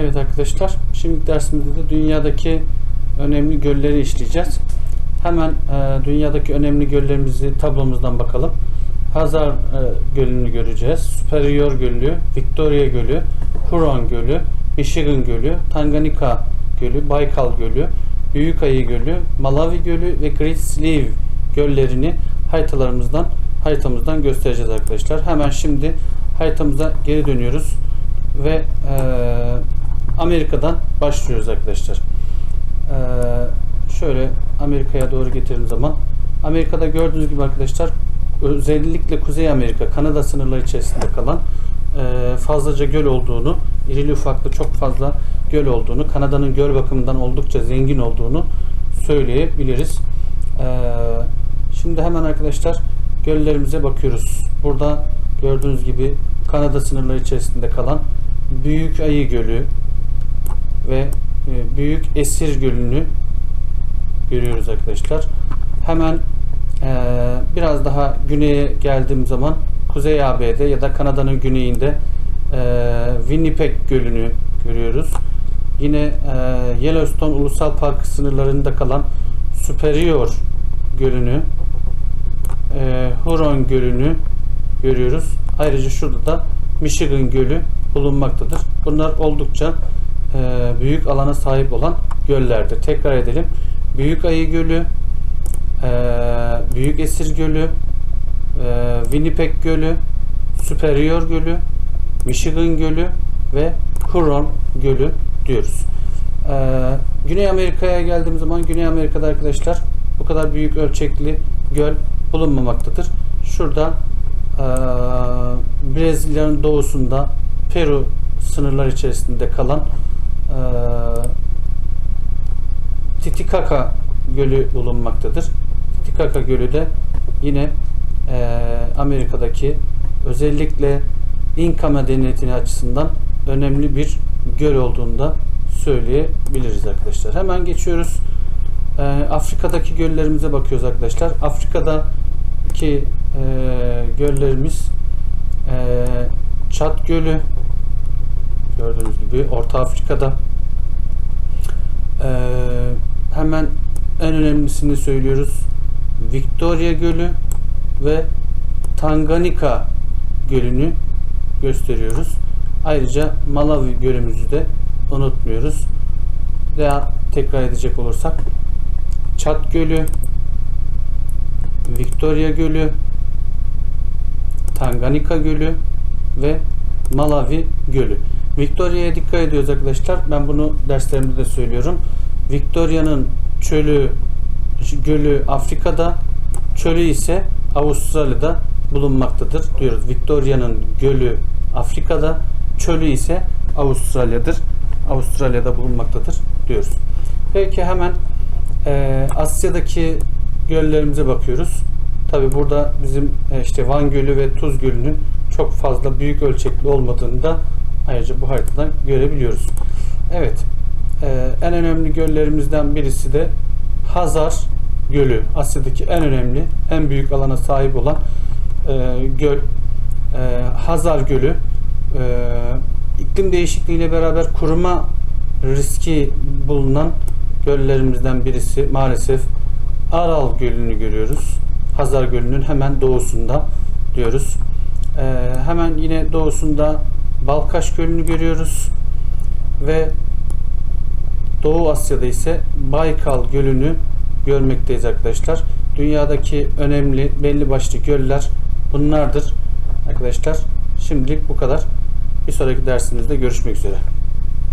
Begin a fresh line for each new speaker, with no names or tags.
Evet arkadaşlar, şimdi dersimizde de dünyadaki önemli gölleri işleyeceğiz. Hemen e, dünyadaki önemli göllerimizi tablomuzdan bakalım. Hazar e, Gölü'nü göreceğiz. Superior Gölü, Victoria Gölü, Huron Gölü, Michigan Gölü, Tanganyika Gölü, Baykal Gölü, Büyük Ayı Gölü, Malawi Gölü ve Great Slave göllerini haritalarımızdan haritamızdan göstereceğiz arkadaşlar. Hemen şimdi haritamıza geri dönüyoruz ve e, Amerika'dan başlıyoruz arkadaşlar. E, şöyle Amerika'ya doğru getirdiğim zaman Amerika'da gördüğünüz gibi arkadaşlar özellikle Kuzey Amerika, Kanada sınırları içerisinde kalan e, fazlaca göl olduğunu, irili ufaklı çok fazla göl olduğunu, Kanada'nın göl bakımından oldukça zengin olduğunu söyleyebiliriz. E, şimdi hemen arkadaşlar göllerimize bakıyoruz. Burada gördüğünüz gibi Kanada sınırları içerisinde kalan Büyük Ayı Gölü ve e, Büyük Esir Gölü'nü görüyoruz arkadaşlar. Hemen e, biraz daha güneye geldiğim zaman Kuzey ABD ya da Kanada'nın güneyinde e, Winnipeg Gölü'nü görüyoruz. Yine Yellowstone Ulusal Parkı sınırlarında kalan Superior Gölü'nü, Huron Gölü'nü görüyoruz. Ayrıca şurada da Michigan Gölü bulunmaktadır. Bunlar oldukça e, büyük alana sahip olan göllerdir. Tekrar edelim. Büyük Ayı Gölü, e, Büyük Esir Gölü, e, Winnipeg Gölü, Superior Gölü, Michigan Gölü ve Huron Gölü diyoruz. Güney Amerika'ya geldiğim zaman Güney Amerika'da arkadaşlar bu kadar büyük ölçekli göl bulunmamaktadır. Şurada Brezilya'nın doğusunda Peru sınırlar içerisinde kalan e, Titicaca Gölü bulunmaktadır. Titicaca Gölü de yine e, Amerika'daki özellikle İnka medeniyeti açısından önemli bir göl olduğunu da söyleyebiliriz arkadaşlar. Hemen geçiyoruz. E, Afrika'daki göllerimize bakıyoruz arkadaşlar. Afrika'daki e, göllerimiz e, Çat Gölü gördüğünüz gibi Orta Afrika'da e, hemen en önemlisini söylüyoruz. Victoria Gölü ve Tanganyika Gölü'nü gösteriyoruz. Ayrıca Malawi Gölümüzü de unutmuyoruz. Veya tekrar edecek olursak Çat Gölü, Victoria Gölü, Tanganyika Gölü ve Malawi Gölü. Victoria'ya dikkat ediyoruz arkadaşlar. Ben bunu derslerimde de söylüyorum. Victoria'nın çölü, gölü Afrika'da, çölü ise Avustralya'da bulunmaktadır diyoruz. Victoria'nın gölü Afrika'da, çölü ise Avustralya'dır. Avustralya'da bulunmaktadır diyoruz. Peki hemen e, Asya'daki göllerimize bakıyoruz. Tabi burada bizim e, işte Van Gölü ve Tuz Gölü'nün çok fazla büyük ölçekli olmadığını da ayrıca bu haritadan görebiliyoruz. Evet. E, en önemli göllerimizden birisi de Hazar Gölü. Asya'daki en önemli, en büyük alana sahip olan e, göl. E, Hazar Gölü e, iklim değişikliğiyle beraber kuruma riski bulunan göllerimizden birisi maalesef Aral Gölü'nü görüyoruz. Hazar Gölü'nün hemen doğusunda diyoruz. Ee, hemen yine doğusunda Balkaş Gölü'nü görüyoruz. Ve Doğu Asya'da ise Baykal Gölü'nü görmekteyiz arkadaşlar. Dünyadaki önemli belli başlı göller bunlardır. Arkadaşlar şimdilik bu kadar. Bir sonraki dersimizde görüşmek üzere.